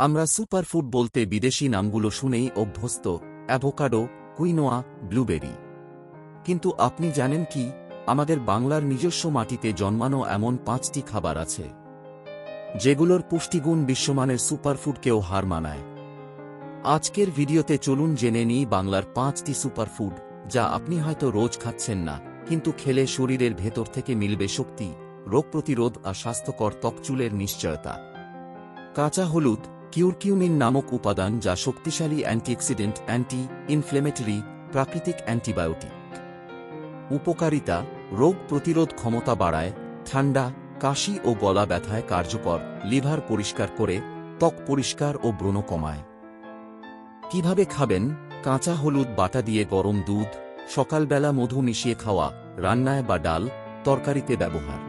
আমরা সুপারফুড বলতে বিদেশি নামগুলো শুনেই অভ্যস্ত, অ্যাভোকাডো, কুইনোয়া, ব্লুবেরি। কিন্তু আপনি জানেন কি? আমাদের বাংলার নিজস্ব মাটিতে জন্মানো এমন পাঁচটি খাবার আছে, যেগুলোর পুষ্টিগুণ বিশ্বমানের সুপারফুডকেও হার মানায়। আজকের ভিডিওতে চলুন জেনে নিই বাংলার পাঁচটি সুপারফুড, যা আপনি হয়তো রোজ খাচ্ছেন না, কিন্তু খেলে শরীরের ভেতর থেকে মিলবে শক্তি, রোগ প্রতিরোধ আর স্বাস্থ্যকর ত্বকচুলের নিশ্চয়তা। কাঁচা হলুদ কিউরকিউমিন নামক উপাদান যা শক্তিশালী অ্যান্টিঅক্সিডেন্ট অ্যান্টি ইনফ্লেমেটরি প্রাকৃতিক অ্যান্টিবায়োটিক। উপকারিতা, রোগ প্রতিরোধ ক্ষমতা বাড়ায়, ঠান্ডা, কাশি ও গলা ব্যথায় কার্যকর, লিভার পরিষ্কার করে, ত্বক পরিষ্কার ও ব্রণ কমায়। কীভাবে খাবেন? কাঁচা হলুদ বাটা দিয়ে গরম দুধ, সকালবেলা মধু মিশিয়ে খাওয়া, রান্নায় বা ডাল, তরকারিতে ব্যবহার।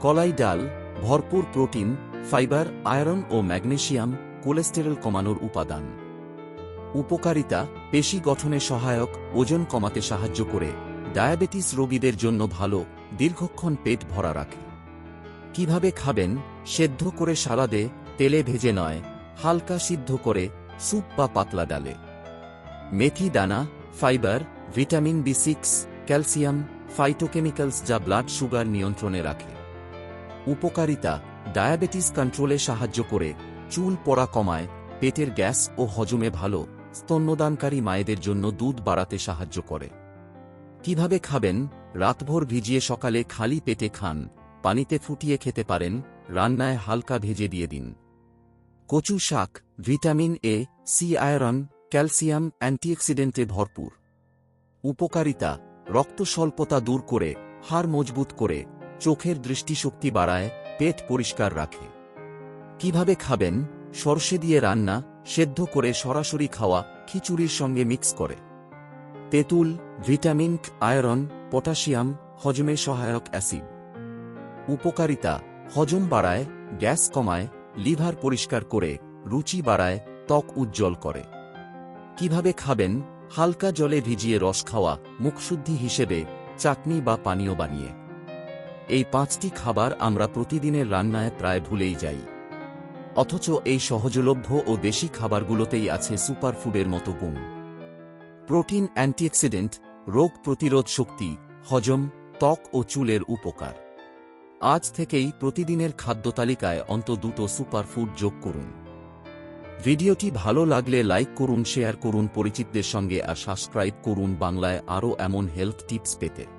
কলাই ডাল, ভরপুর প্রোটিন ফাইবার, আয়রন ও ম্যাগনেশিয়াম কোলেস্টেরল কমানোর উপাদান। উপকারিতা, পেশি গঠনে সহায়ক, ওজন কমাতে সাহায্য করে, ডায়াবেটিস রোগীদের জন্য ভালো, দীর্ঘক্ষণ পেট ভরা রাখে। কীভাবে খাবেন? সেদ্ধ করে সালাদে, তেলে ভেজে নয়, হালকা সিদ্ধ করে, স্যুপ বা পাতলা ডালে। মেথি দানা, fibre, vitamin B six, calcium, phytochemicals যা ব্লাড সুগার নিয়ন্ত্রণে রাখে। উপকারিতা ডায়াবেটিস কন্ট্রোলে সাহায্য করে চুল পড়া কমায়, পেটের গ্যাস ও হজমে ভালো, স্তন্যদানকারী মায়েদের জন্য দুধ বাড়াতে সাহায্য করে। কীভাবে খাবেন? রাতভর ভিজিয়ে সকালে খালি পেটে খান, পানিতে ফুটিয়ে খেতে পারেন, রান্নায় হালকা ভেজে দিয়ে দিন। কচু শাক, vitamin A, C iron, calcium, অ্যান্টিঅক্সিডেন্টে ভরপুর। উপকারিতা রক্ত স্বল্পতা দূর করে, হাড় মজবুত করে, চোখের দৃষ্টিশক্তি বাড়ায় পেট পরিষ্কার রাখে। কীভাবে খাবেন? সর্ষে দিয়ে রান্না, সেদ্ধ করে সরাসরি খাওয়া, খিচুড়ির সঙ্গে মিক্স করে। তেঁতুল, ভিটামিন, আয়রন, পটাশিয়াম, হজমে সহায়ক অ্যাসিড। উপকারিতা, হজম বাড়ায়, গ্যাস কমায়, লিভার পরিষ্কার করে, রুচি বাড়ায়, ত্বক উজ্জ্বল করে। কীভাবে খাবেন? হালকা জলে ভিজিয়ে রস খাওয়া, মুখশুদ্ধি হিসেবে, চাটনি বা পানীয় বানিয়ে। এই পাঁচটি খাবার আমরা প্রতিদিনের রান্নায় প্রায় ভুলেই যাই। অথচ এই সহজলভ্য ও দেশি খাবারগুলোতেই আছে সুপারফুডের মতো গুণ। প্রোটিন অ্যান্টিঅক্সিডেন্ট, রোগ প্রতিরোধ শক্তি, হজম, ত্বক ও চুলের উপকার। আজ থেকেই প্রতিদিনের খাদ্য তালিকায় অন্ত দুটো সুপারফুড যোগ করুন। ভিডিওটি ভালো লাগলে লাইক করুন, শেয়ার করুন, পরিচিতদের সঙ্গে আর সাবস্ক্রাইব করুন বাংলায় আরও এমন হেলথ টিপস পেতে।